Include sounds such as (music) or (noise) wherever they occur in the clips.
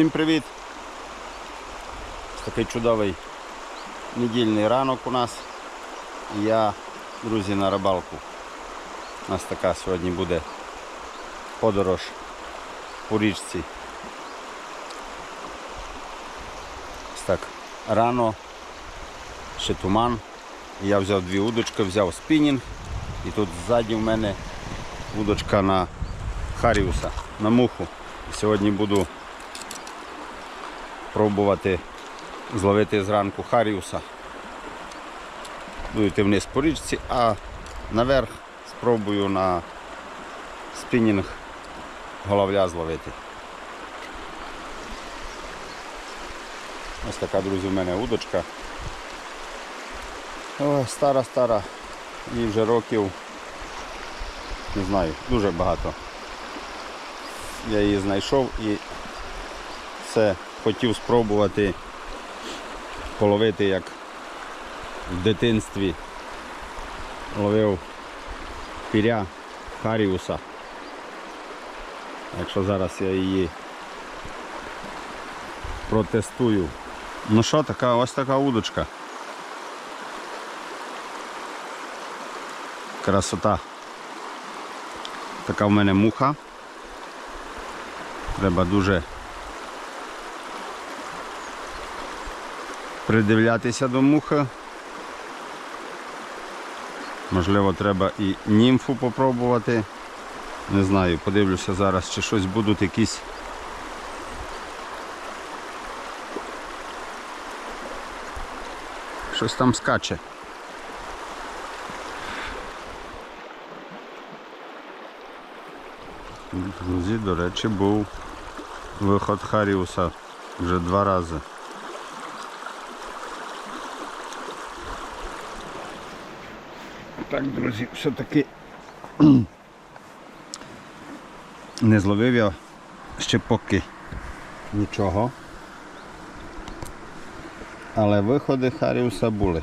Всім привіт! Такий чудовий недільний ранок у нас. Я, друзі, на рибалку. У нас така сьогодні буде подорож по річці. Ось так рано, ще туман. Я взяв дві удочки, взяв спінінг. І тут ззаді в мене удочка на Харіуса, на муху. Сьогодні буду пробувати зловити зранку Харіуса. Буду йти вниз по річці, а наверх спробую на спінінг головля зловити. Ось така, друзі, в мене удочка. Ой, стара, стара. Їй вже років, не знаю, дуже багато. Я її знайшов і це хотів спробувати половити як в дитинстві ловив піря Харіуса. Якщо зараз я її протестую. Ну що, така ось така удочка. Красота. Така в мене муха. Треба дуже придивлятися до мухи. Можливо, треба і німфу попробувати. Не знаю, подивлюся зараз, чи щось будуть якісь. Щось там скаче. Друзі, до речі, був виход Харіуса вже два рази. Так, друзі, все-таки (clears throat) не зловив я ще поки нічого. Але виходи Харіуса були.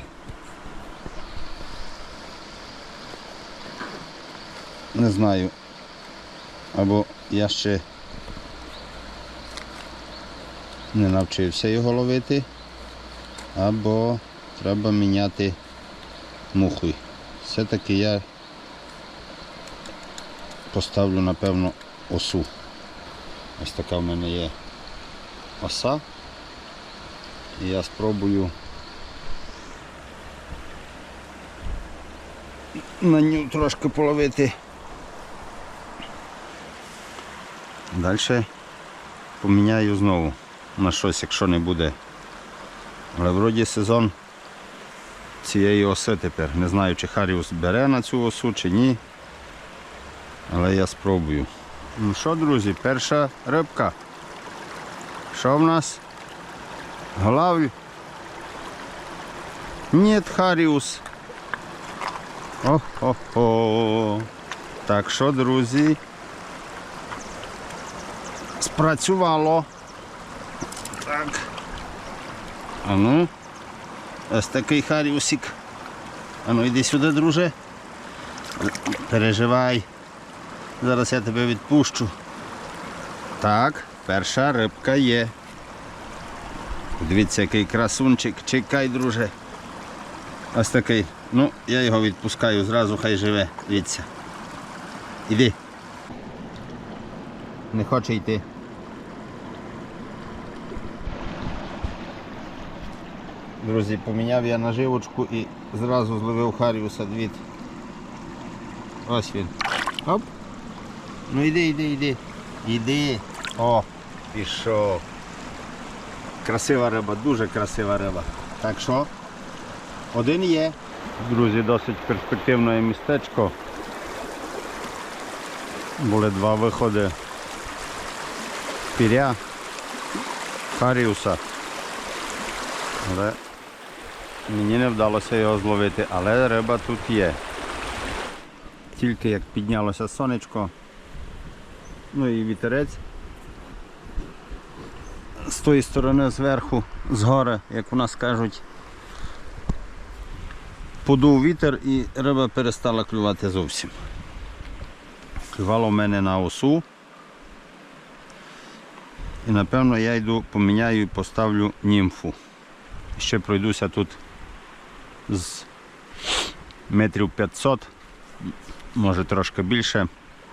Не знаю. Або я ще не навчився його ловити, або треба міняти муху. Все-таки я поставлю, напевно, осу. Ось така в мене є оса. І я спробую на ню трошки половити. Далі поміняю знову на щось, якщо не буде. Але вроді сезон цієї оси тепер. Не знаю, чи Харіус бере на цю осу чи ні. Але я спробую. Ну що, друзі, перша рибка. Що в нас? Главль? Ні, Харіус. О-хо-хо. Так що, друзі? Спрацювало. Так. А ну. Ось такий Харіусик. А ну йди сюди, друже. Переживай. Зараз я тебе відпущу. Так, перша рибка є. Дивіться, який красунчик. Чекай, друже. Ось такий. Ну, я його відпускаю зразу, хай живе. Дивіться. Іди. Не хоче йти. Друзі, поміняв я наживочку і зразу зловив Харіуса двід. Ось він. Оп. Ну йди, йди, йди. Йди. О, пішов. Красива риба, дуже красива риба. Так що, один є. Друзі, досить перспективне містечко. Були два виходи. Піря, Харіуса. Але мені не вдалося його зловити, але риба тут є. Тільки як піднялося сонечко, ну і вітерець. З тої сторони зверху, згори, як у нас кажуть, подув вітер і риба перестала клювати зовсім. Клювало в мене на осу. І напевно я йду, поміняю і поставлю німфу. Ще пройдуся тут з метрів 500, може трошки більше,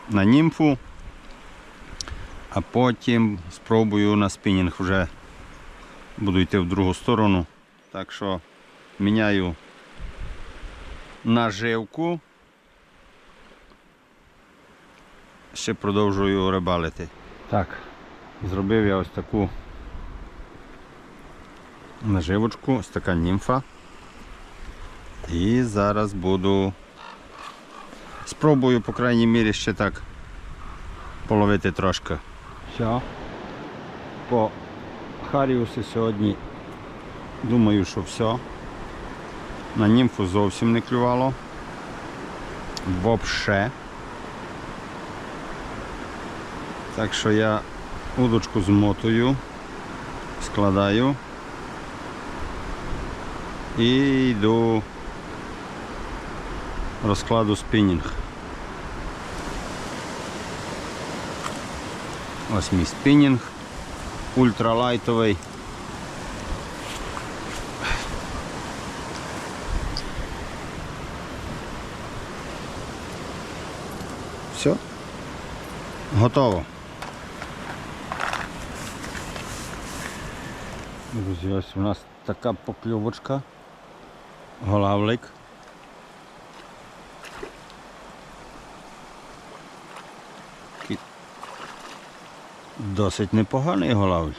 на німфу. А потім спробую на спінінг вже буду йти в другу сторону. Так що міняю наживку. Ще продовжую рибалити. Так, зробив я ось таку наживочку, ось така німфа. І зараз буду спробую, по крайній мірі, ще так половити трошки. Все. По Харіусі сьогодні думаю, що все. На німфу зовсім не клювало. Вообще. Так що я удочку змотую, складаю і йду розкладу спінінг. Ось мій спінінг ультралайтовий. Все. Готово. Друзі, ось у нас така покльовочка. Голавлик. Досить непоганий голавль.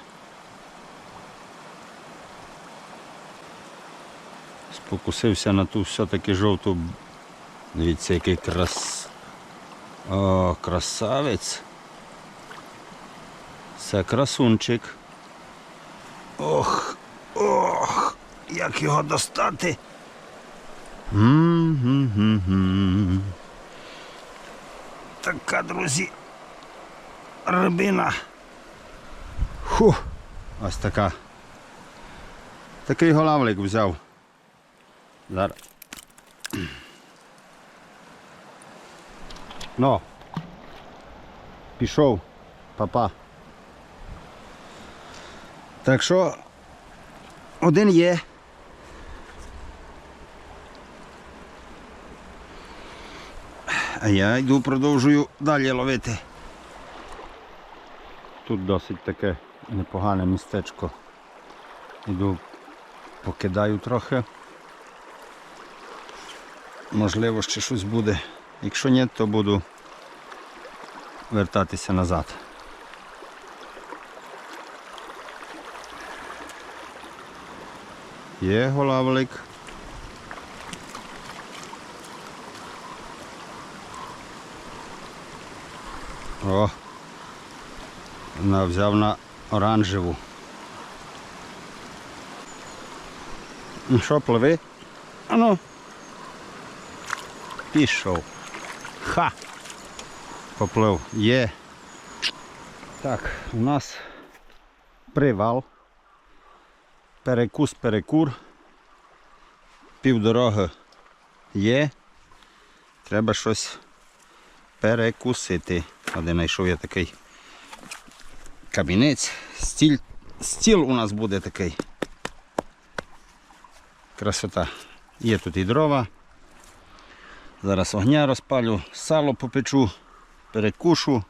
Спокусився на ту все-таки жовту. Дивіться, який крас. О, красавець. Це красунчик. Ох, ох, як його достати. Така, друзі, рибина. Фу. Ось така. Такий голавлик взяв. Зараз. Ну. Пішов, папа. Так що один є. А я йду продовжую далі ловити. Тут досить таке непогане містечко. Йду покидаю трохи. Можливо, ще щось буде. Якщо ні, то буду вертатися назад. Є голавлик. О, на, взяв на оранжеву. Ну що, пливи? Ану. Пішов. Ха! Поплив. Є. Так, у нас привал. Перекус, перекур. Півдороги є. Треба щось перекусити. Один знайшов я такий кабінець. Стіль, стіл у нас буде такий. Красота. Є тут і дрова. Зараз огня розпалю, сало попечу, перекушу.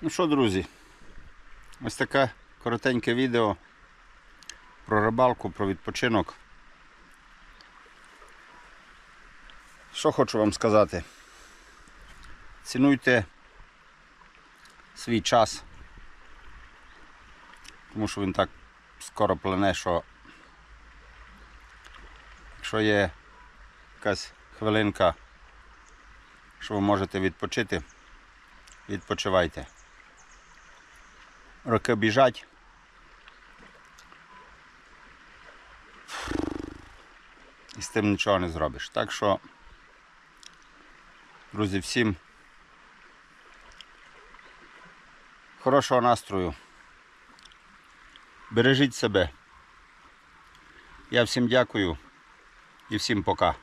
Ну що, друзі, ось таке коротеньке відео про рибалку, про відпочинок. Що хочу вам сказати? Цінуйте свій час, тому що він так скоро плине, що якщо є якась хвилинка, що ви можете відпочити, відпочивайте. Роки біжать. І з тим нічого не зробиш. Так що, друзі, всім хорошого настрою. Бережіть себе. Я всім дякую і всім пока.